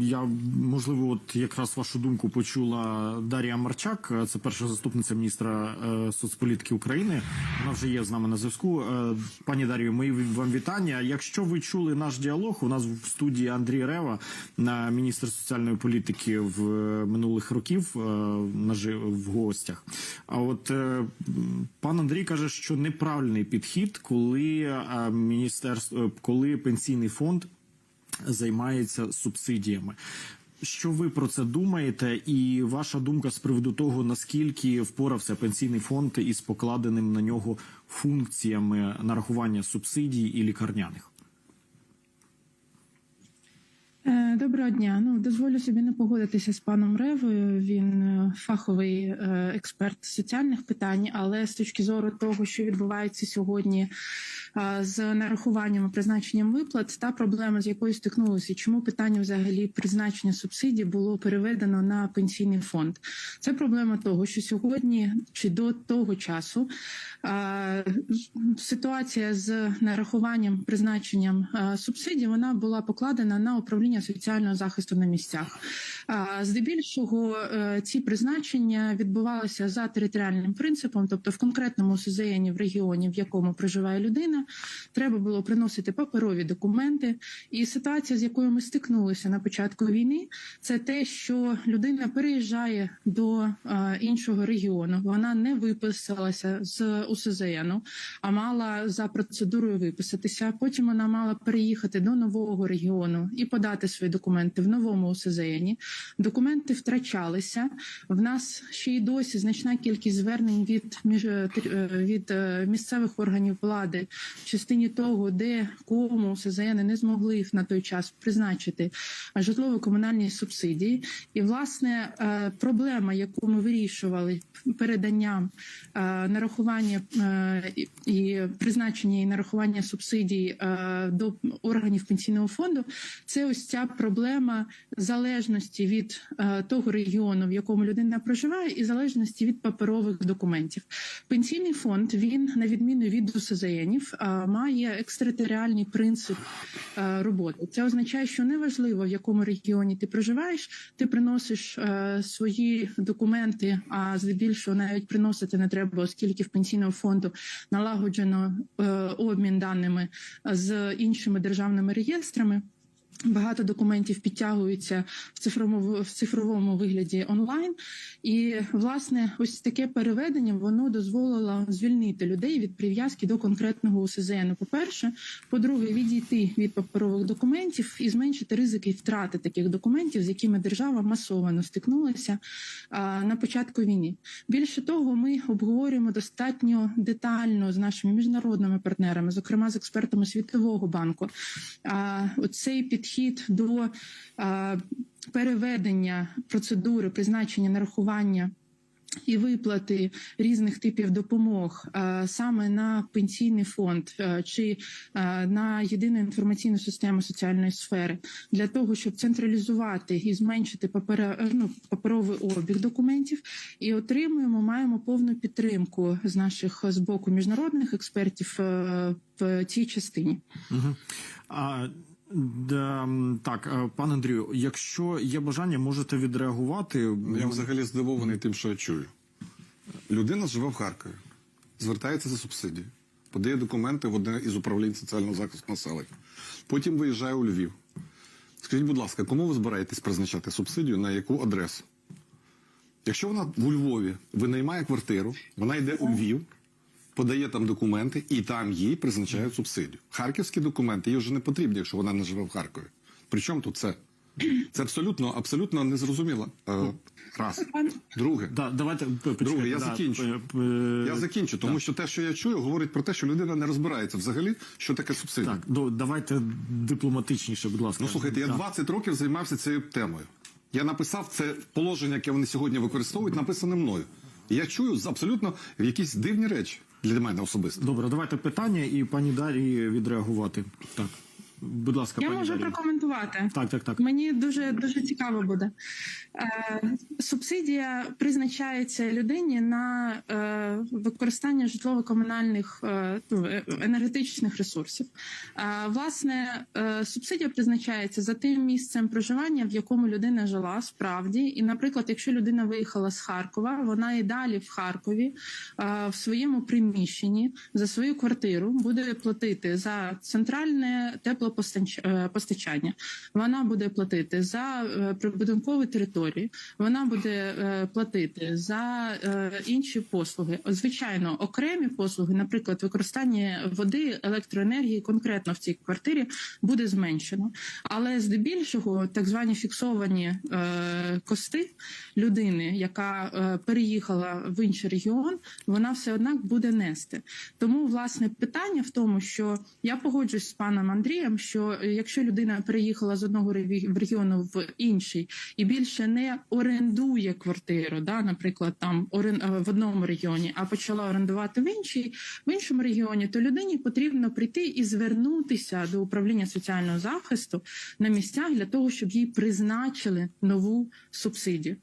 Я можливо, от якраз вашу думку почула Дар'я Марчак, це перша заступниця міністра е, соцполітики України. Вона вже є з нами на зв'язку. Е, Пані Дар'ю, мої вам вітання. Якщо ви чули наш діалог, у нас в студії Андрій Рева, на міністр соціальної політики в е, минулих років е, в гостях. А от е, пан Андрій каже, що неправильний підхід, коли е, міністерство, е, коли пенсійний фонд займається субсидіями. Що ви про це думаєте, і ваша думка з приводу того, наскільки впорався пенсійний фонд із покладеним на нього функціями нарахування субсидій і лікарняних? Е, Доброго дня. Ну дозволю собі не погодитися з паном Ревою. Він е, фаховий е, експерт соціальних питань, але з точки зору того, що відбувається сьогодні з нарахуванням і призначенням виплат, та проблема, з якою стикнулися, чому питання взагалі призначення субсидій було переведено на пенсійний фонд. Це проблема того, що сьогодні чи до того часу е, ситуація з нарахуванням призначенням е, субсидій вона була покладена на управління соціального захисту на місцях. Здебільшого е, ці призначення відбувалися за територіальним принципом, тобто в конкретному СЗН в регіоні, в якому проживає людина, треба було приносити паперові документи. І ситуація, з якою ми стикнулися на початку війни, це те, що людина переїжджає до е, іншого регіону. Вона не виписалася з УСЗН, а мала за процедурою виписатися. Потім вона мала переїхати до нового регіону і подати свої документи в новому УСЗН. Документи втрачалися. В нас ще й досі значна кількість звернень від між е, від е, місцевих органів влади в частині того, де кому УСЗН не змогли на той час призначити житлово-комунальні субсидії. І власне е, проблема, яку ми вирішували переданням е, нарахування е, і- призначення і нарахування субсидій е, до органів пенсійного фонду, це ось ця проблема залежності від е, того регіону, в якому людина проживає, і залежності від паперових документів. Пенсійний фонд він на відміну від УСЗНів е, має екстратеріальний принцип е, роботи. Це означає, що неважливо в якому регіоні ти проживаєш, ти приносиш свої документи, а здебільшого навіть приносити не треба, оскільки в пенсійному фонду налагоджено обмін даними з іншими державними реєстрами. Багато документів підтягуються в цифровому в цифровому вигляді онлайн, і власне ось таке переведення воно дозволило звільнити людей від прив'язки до конкретного УСЗН. По перше, по-друге, відійти від паперових документів і зменшити ризики втрати таких документів, з якими держава масово стикнулася а, на початку війни. Більше того, ми обговорюємо достатньо детально з нашими міжнародними партнерами, зокрема з експертами Світового банку. А, оцей підхід до а, переведення процедури призначення нарахування. І виплати різних типів допомог е, саме на пенсійний фонд е, чи е, на єдину інформаційну систему соціальної сфери для того, щоб централізувати і зменшити папера, ну, паперовий обіг документів, і отримуємо, маємо повну підтримку з наших з боку міжнародних експертів е, в цій частині. Угу. А, да, так, е, пан Андрію, якщо є бажання, можете відреагувати. Я взагалі здивований тим, що я чую. Людина живе в Харкові, звертається за субсидії, подає документи в одне із управлінь соціального захисту населення. Потім виїжджає у Львів. Скажіть, будь ласка, кому ви збираєтесь призначати субсидію, на яку адресу? Якщо вона у Львові винаймає квартиру, вона йде у Львів, подає там документи, і там їй призначають субсидію. Харківські документи їй вже не потрібні, якщо вона не живе в Харкові. Причому тут це? Це абсолютно, абсолютно незрозуміло. Е, раз. Друге. Да, давайте Друге, я да, закінчу. п- Я закінчу, тому що те, що я чую, говорить про те, що людина не розбирається взагалі, що таке субсидія. Так, до, давайте дипломатичніше, будь ласка. Ну слухайте, я Так. 20 років займався цією темою. Я написав це положення, яке вони сьогодні використовують, написане мною. І я чую абсолютно якісь дивні речі для мене особисто. Добре, давайте питання і пані Дарії відреагувати. Так. Будь ласка, Я пані можу Дар'я. прокоментувати. Так, так, так. Мені дуже дуже цікаво буде. Е, субсидія призначається людині на е, використання житлово-комунальних е, ну, е, енергетичних ресурсів. Е, власне, е, субсидія призначається за тим місцем проживання, в якому людина жила справді. І, наприклад, якщо людина виїхала з Харкова, вона і далі в Харкові е, в своєму приміщенні за свою квартиру буде платити за центральне теплопостачання. Вона буде платити за е, прибудинкові території. Вона буде е, платити за е, інші послуги. Звичайно, окремі послуги, наприклад, використання води, електроенергії, конкретно в цій квартирі буде зменшено. Але здебільшого так звані фіксовані кости людини, яка переїхала в інший регіон, вона все однак буде нести. Тому власне питання в тому, що я погоджуюсь з паном Андрієм, що якщо людина переїхала з одного регіону в інший і більше не орендує квартиру, да, наприклад, там е, в одному регіоні, а почала орендувати в іншій, в іншому регіоні, то людині потрібно прийти і звернутися до управління соціального захисту на місцях для того, щоб їй призначили нову субсидію.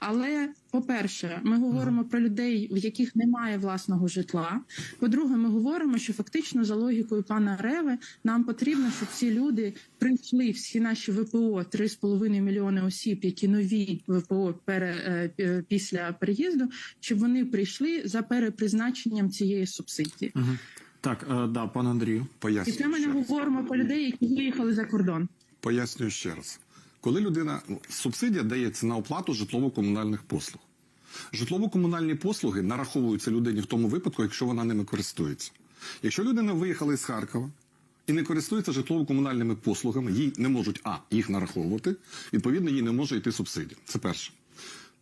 Але по-перше, ми говоримо про людей, в яких немає власного житла. По-друге, ми говоримо, що фактично за логікою пана Реви нам потрібно, щоб ці люди прийшли всі наші ВПО 3,5 мільйони осіб, які нові ВПО пере, е, після переїзду, щоб вони прийшли за перепризначенням цієї субсидії. Так, е, да, пане Андрію. І це ми не говоримо про людей, які виїхали за кордон. Пояснюю ще раз. Коли людина ну, субсидія дається на оплату житлово-комунальних послуг. Житлово-комунальні послуги нараховуються людині в тому випадку, якщо вона ними користується. Якщо людина виїхала із Харкова і не користується житлово-комунальними послугами, їй не можуть а їх нараховувати, відповідно, їй не може йти субсидія. Це перше.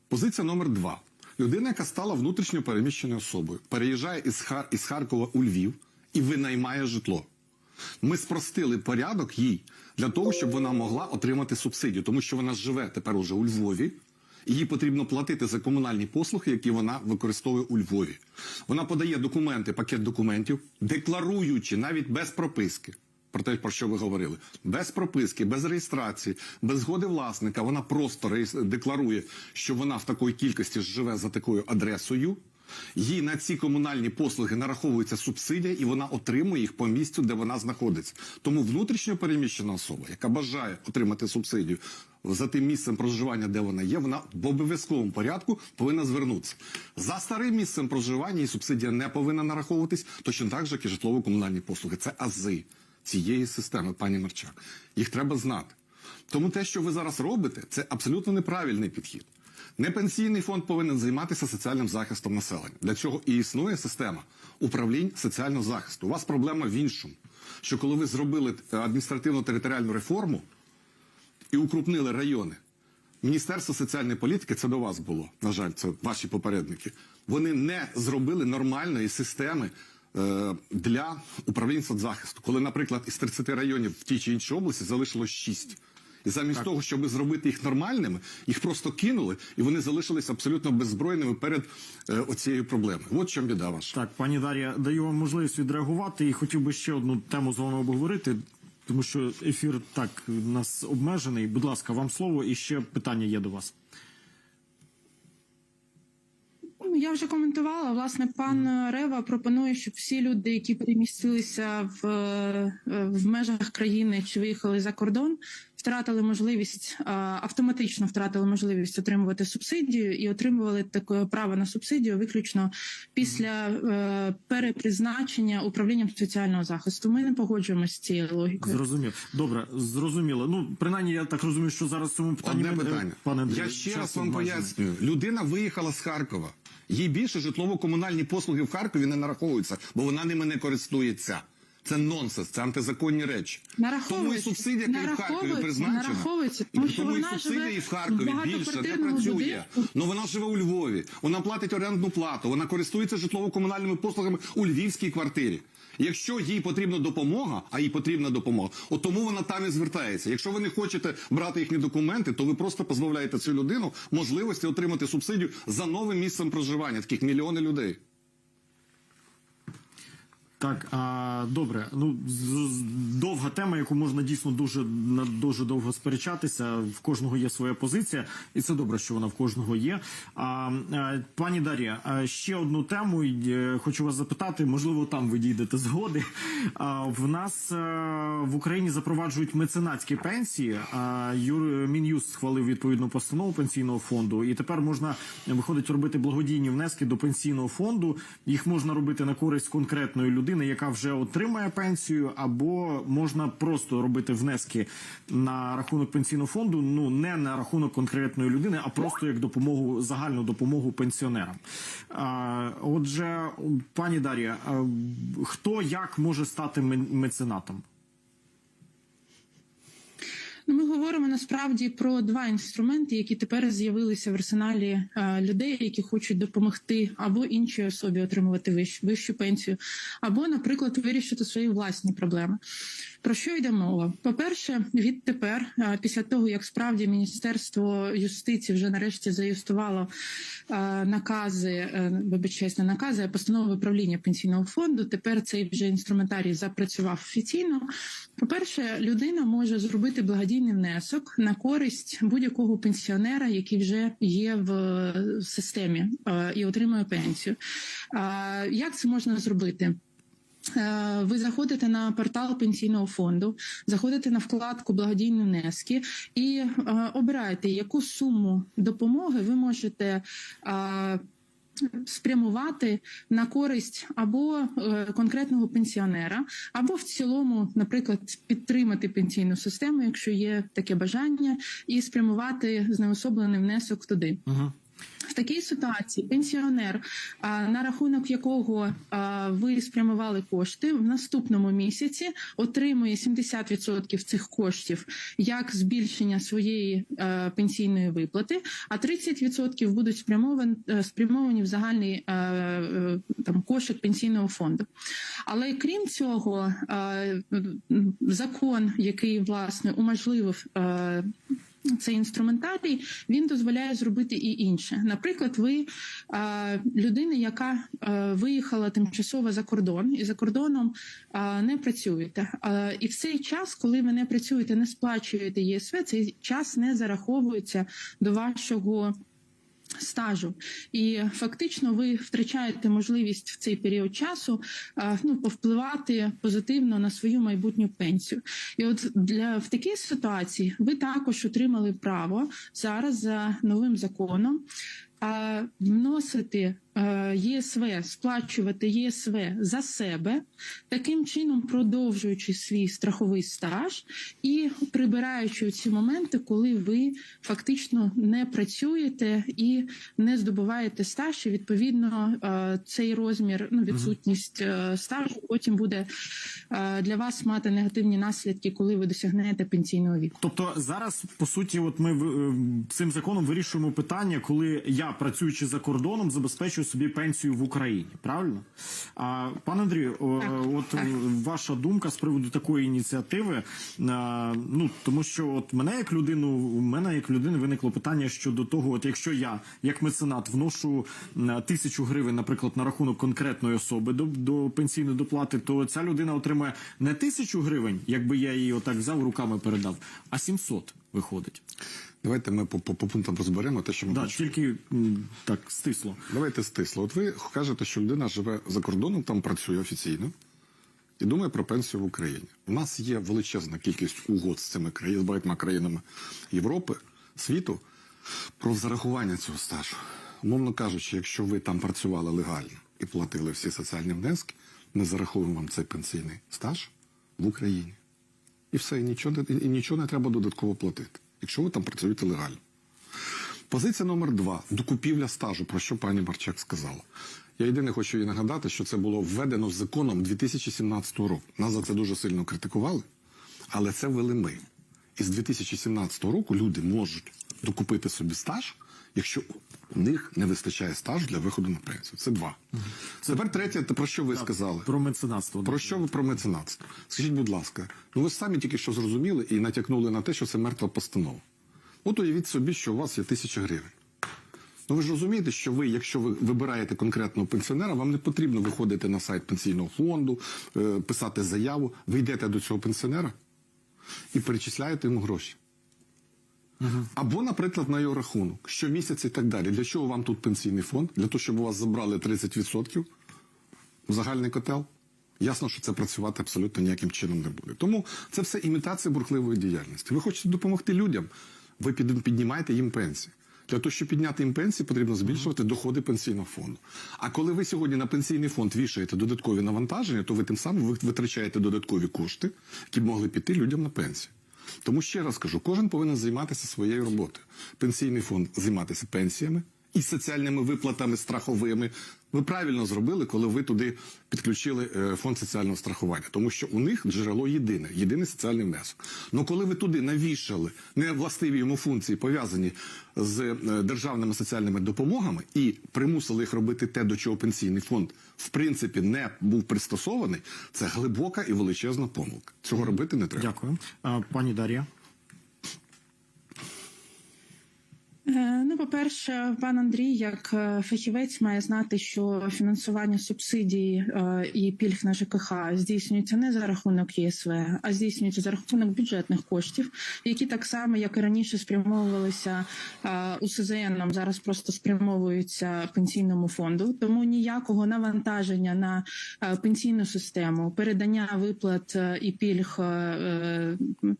Позиція номер два. Людина, яка стала внутрішньо переміщеною особою, переїжджає із, Хар... із Харкова у Львів і винаймає житло. Ми спростили порядок їй для того, щоб вона могла отримати субсидію, тому що вона живе тепер уже у Львові. Їй потрібно платити за комунальні послуги, які вона використовує у Львові. Вона подає документи, пакет документів, декларуючи навіть без прописки. Про те, про що ви говорили, без прописки, без реєстрації, без згоди власника, вона просто декларує, що вона в такої кількості живе за такою адресою. Їй на ці комунальні послуги нараховується субсидія, і вона отримує їх по місцю, де вона знаходиться. Тому внутрішньо переміщена особа, яка бажає отримати субсидію за тим місцем проживання, де вона є, вона в обов'язковому порядку повинна звернутися. За старим місцем проживання і субсидія не повинна нараховуватись, точно так же, як і житлово-комунальні послуги. Це ази цієї системи, пані Марчак. Їх треба знати. Тому те, що ви зараз робите, це абсолютно неправильний підхід. Не пенсійний фонд повинен займатися соціальним захистом населення. Для цього і існує система управлінь соціального захисту. У вас проблема в іншому, що коли ви зробили е, адміністративно-територіальну реформу і укрупнили райони, Міністерство соціальної політики це до вас було. На жаль, це ваші попередники. Вони не зробили нормальної системи е, для управління соцзахисту. Коли, наприклад, із 30 районів в тій чи іншій області залишилось 6. І замість того, щоб зробити їх нормальними, їх просто кинули, і вони залишились абсолютно беззбройними перед е, оцією проблемою. От чому біда ваша. Так, пані Дар'я, даю вам можливість відреагувати і хотів би ще одну тему з вами обговорити, тому що ефір так у нас обмежений. Будь ласка, вам слово і ще питання є до вас. Ну, Я вже коментувала. Власне, пан Рева пропонує, щоб всі люди, які перемістилися в, е, в межах країни чи виїхали за кордон, втратили можливість автоматично втратили можливість отримувати субсидію і отримували таке право на субсидію виключно після е, перепризначення управлінням соціального захисту. Ми не погоджуємося з цією логікою. Зрозумів. Добре, зрозуміло. Ну, принаймні, я так розумію, що зараз цьому питанні Одне ми- питання. пане Андрію, Я ще раз вам пояснюю. Людина виїхала з Харкова. Їй більше житлово-комунальні послуги в Харкові не нараховуються, бо вона ними не користується. Це нонсенс, це антизаконні речі. Тому і субсидія, яка і в Харкові призначена, тому що тому і субсидія і в Харкові більше, багатоквартирному працює. Ну вона живе у Львові, вона платить орендну плату, вона користується житлово-комунальними послугами у львівській квартирі. Якщо їй потрібна допомога, а їй потрібна допомога, от тому вона там і звертається. Якщо ви не хочете брати їхні документи, то ви просто позбавляєте цю людину можливості отримати субсидію за новим місцем проживання. Таких мільйони людей. Так, а, добре. Ну довга тема, яку можна дійсно дуже дуже довго сперечатися. В кожного є своя позиція, і це добре, що вона в кожного є. А, пані Дар'я, ще одну тему е, хочу вас запитати. Можливо, там ви дійдете згоди. А, в нас е, в Україні запроваджують меценатські пенсії. А, Юр Мін'юст схвалив відповідну постанову пенсійного фонду, і тепер можна виходить робити благодійні внески до пенсійного фонду. Їх можна робити на користь конкретної людини, яка вже отримає пенсію, або можна просто робити внески на рахунок пенсійного фонду. Ну не на рахунок конкретної людини, а просто як допомогу загальну допомогу пенсіонерам. Отже, пані Дар'я, хто як може стати меценатом? Ну, ми говоримо насправді про два інструменти, які тепер з'явилися в арсеналі е, людей, які хочуть допомогти або іншій особі отримувати вищ, вищу пенсію, або, наприклад, вирішити свої власні проблеми. Про що йде мова? По-перше, відтепер, е, після того як справді Міністерство юстиції вже нарешті заюстувало е, накази, вибачаюсь, не накази, а постанови правління пенсійного фонду. Тепер цей вже інструментарій запрацював офіційно. По-перше, людина може зробити благодійний внесок на користь будь-якого пенсіонера, який вже є в е, системі е, і отримує пенсію. Як це можна зробити? Е, Ви заходите на портал пенсійного фонду, заходите на вкладку благодійні внески і обираєте, яку суму допомоги ви можете. Спрямувати на користь або е, конкретного пенсіонера, або в цілому, наприклад, підтримати пенсійну систему, якщо є таке бажання, і спрямувати знеособлений внесок туди. Угу. В такій ситуації пенсіонер, на рахунок якого ви спрямували кошти, в наступному місяці отримує 70% цих коштів як збільшення своєї е, пенсійної виплати, а 30% будуть спрямовані, спрямовані в загальний е, е, там кошик пенсійного фонду. Але крім цього, е, закон, який власне уможливив. Цей інструментарій він дозволяє зробити і інше. Наприклад, ви людина, яка виїхала тимчасово за кордон, і за кордоном не працюєте. І в цей час, коли ви не працюєте, не сплачуєте ЄСВ, цей час не зараховується до вашого. Стажу і фактично ви втрачаєте можливість в цей період часу ну повпливати позитивно на свою майбутню пенсію. І от для в такій ситуації ви також отримали право зараз за новим законом вносити ЄСВ, сплачувати ЄСВ за себе, таким чином продовжуючи свій страховий стаж і прибираючи ці моменти, коли ви фактично не працюєте і не здобуваєте стаж, і відповідно е, цей розмір, ну відсутність е, стажу, потім буде е, для вас мати негативні наслідки, коли ви досягнете пенсійного віку. Тобто зараз по суті, от ми е, цим законом вирішуємо питання, коли я працюючи за кордоном, забезпечую собі пенсію в Україні. Правильно? А пане Андрію, от ваша думка з приводу такої ініціативи. А, ну тому що от мене як людину, у мене як людини виникло питання щодо того, от якщо я як меценат вношу тисячу гривень, наприклад, на рахунок конкретної особи до, до пенсійної доплати, то ця людина отримає не тисячу гривень, якби я її отак взяв руками передав, а 700 виходить. Давайте ми по, по, по пунктам розберемо те, що ми Да, тільки так стисло. Давайте стисло. От ви кажете, що людина живе за кордоном, там працює офіційно і думає про пенсію в Україні. У нас є величезна кількість угод з цими країнами, з багатьма країнами Європи, світу про зарахування цього стажу. Умовно кажучи, якщо ви там працювали легально і платили всі соціальні внески, ми зараховуємо вам цей пенсійний стаж в Україні. І все, і нічого, не- і нічого не треба додатково платити, якщо ви там працюєте легально. Позиція номер два докупівля стажу, про що пані Марчак сказала. Я єдине хочу їй нагадати, що це було введено законом 2017 року. Нас за це дуже сильно критикували, але це ввели ми. І з 2017 року люди можуть докупити собі стаж, якщо у них не вистачає стажу для виходу на пенсію. Це два. Тепер третє, про що ви сказали. Про меценатство. Про що ви про меценатство? Скажіть, будь ласка, ну ви ж самі тільки що зрозуміли і натякнули на те, що це мертва постанова. От уявіть собі, що у вас є тисяча гривень. Ну ви ж розумієте, що ви, якщо ви вибираєте конкретного пенсіонера, вам не потрібно виходити на сайт пенсійного фонду, е, писати заяву. Ви йдете до цього пенсіонера і перечисляєте йому гроші. Або, наприклад, на його рахунок, щомісяця і так далі. Для чого вам тут пенсійний фонд? Для того, щоб у вас забрали 30% в загальний котел. Ясно, що це працювати абсолютно ніяким чином не буде. Тому це все імітація бурхливої діяльності. Ви хочете допомогти людям, ви піднімаєте їм пенсії. Для того, щоб підняти їм пенсії, потрібно збільшувати доходи пенсійного фонду. А коли ви сьогодні на пенсійний фонд вішаєте додаткові навантаження, то ви тим самим витрачаєте додаткові кошти, які б могли піти людям на пенсію. Тому ще раз кажу, кожен повинен займатися своєю роботою. Пенсійний фонд займатися пенсіями і соціальними виплатами страховими. Ви правильно зробили, коли ви туди підключили е, фонд соціального страхування, тому що у них джерело єдине, єдиний соціальний внесок. Ну коли ви туди навішали невластиві йому функції, пов'язані з е, державними соціальними допомогами, і примусили їх робити те, до чого пенсійний фонд в принципі не був пристосований, це глибока і величезна помилка. Цього робити не треба. Дякую, пані Дар'я. Е, Ну, по-перше, пан Андрій, як е, фахівець, має знати, що фінансування субсидій е, і пільг на ЖКХ здійснюється не за рахунок ЄСВ, а здійснюється за рахунок бюджетних коштів, які так само, як і раніше, спрямовувалися у СЗН, зараз просто спрямовуються пенсійному фонду. Тому ніякого навантаження на пенсійну систему, передання виплат і пільг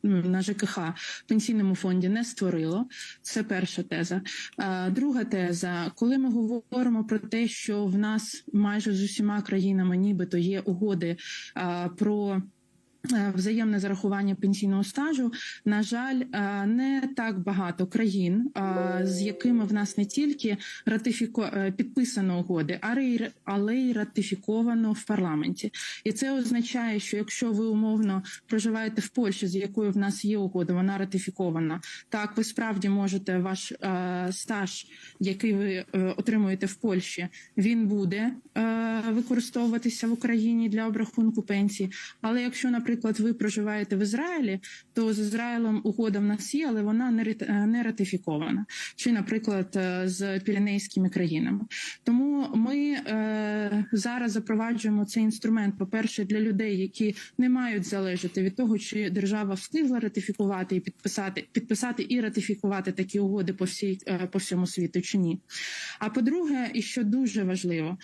на ЖКХ пенсійному фонді не створило. Це перша теза. Е, Друга теза, коли ми говоримо про те, що в нас майже з усіма країнами, нібито є угоди е, про. Е, Взаємне зарахування пенсійного стажу, на жаль, е, не так багато країн, е, з якими в нас не тільки ратифіко підписано угоди, але й ратифіковано в парламенті. І це означає, що якщо ви умовно проживаєте в Польщі, з якою в нас є угода, вона ратифікована. Так, ви справді можете ваш стаж, який ви отримуєте в Польщі, він буде використовуватися в Україні для обрахунку пенсії. Але якщо, наприклад, ви проживаєте в Ізраїлі, то з Ізраїлем угода в нас є, але вона не е, ратифікована. Чи, наприклад, е, з піренейськими країнами. Тому ми е, зараз запроваджуємо цей інструмент, по-перше, для людей, які не мають залежати від того, чи держава встигла ратифікувати і підписати, підписати і ратифікувати такі угоди по всій е, по всьому світу, чи ні. А по-друге, і що дуже важливо,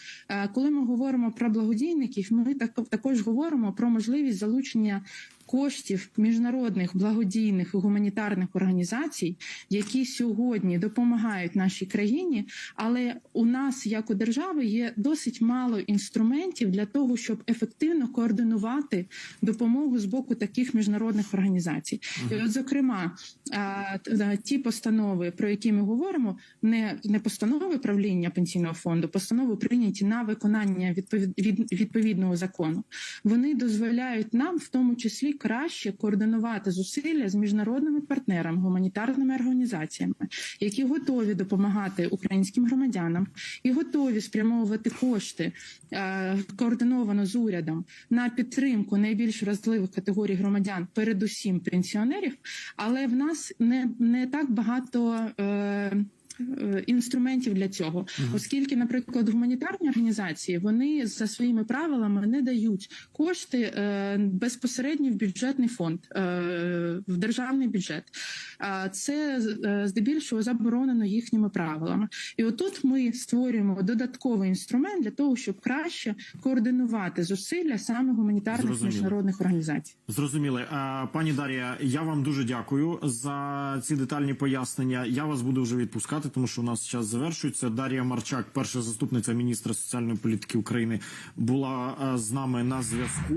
коли ми говоримо про благодійників, ми так також говоримо про можливість залучення. меня Коштів міжнародних благодійних і гуманітарних організацій, які сьогодні допомагають нашій країні, але у нас, як у держави, є досить мало інструментів для того, щоб ефективно координувати допомогу з боку таких міжнародних організацій. І от, зокрема, ті постанови, про які ми говоримо, не, не постанови правління пенсійного фонду, постанови прийняті на виконання відповідного закону. Вони дозволяють нам, в тому числі, краще координувати зусилля з міжнародними партнерами, гуманітарними організаціями, які готові допомагати українським громадянам і готові спрямовувати кошти е, координовано з урядом на підтримку найбільш вразливих категорій громадян, передусім пенсіонерів. Але в нас не, не так багато. Е, Інструментів для цього, оскільки, наприклад, гуманітарні організації вони за своїми правилами не дають кошти е, безпосередньо в бюджетний фонд, е, в державний бюджет. А це е, здебільшого заборонено їхніми правилами. І отут ми створюємо додатковий інструмент для того, щоб краще координувати зусилля саме гуманітарних Зрозуміло. міжнародних організацій. Зрозуміли. Е, Пані Дар'я, я вам дуже дякую за ці детальні пояснення. Я вас буду вже відпускати, тому що у нас час завершується. Дар'я Марчак, перша заступниця міністра соціальної політики України, була е, з нами на зв'язку.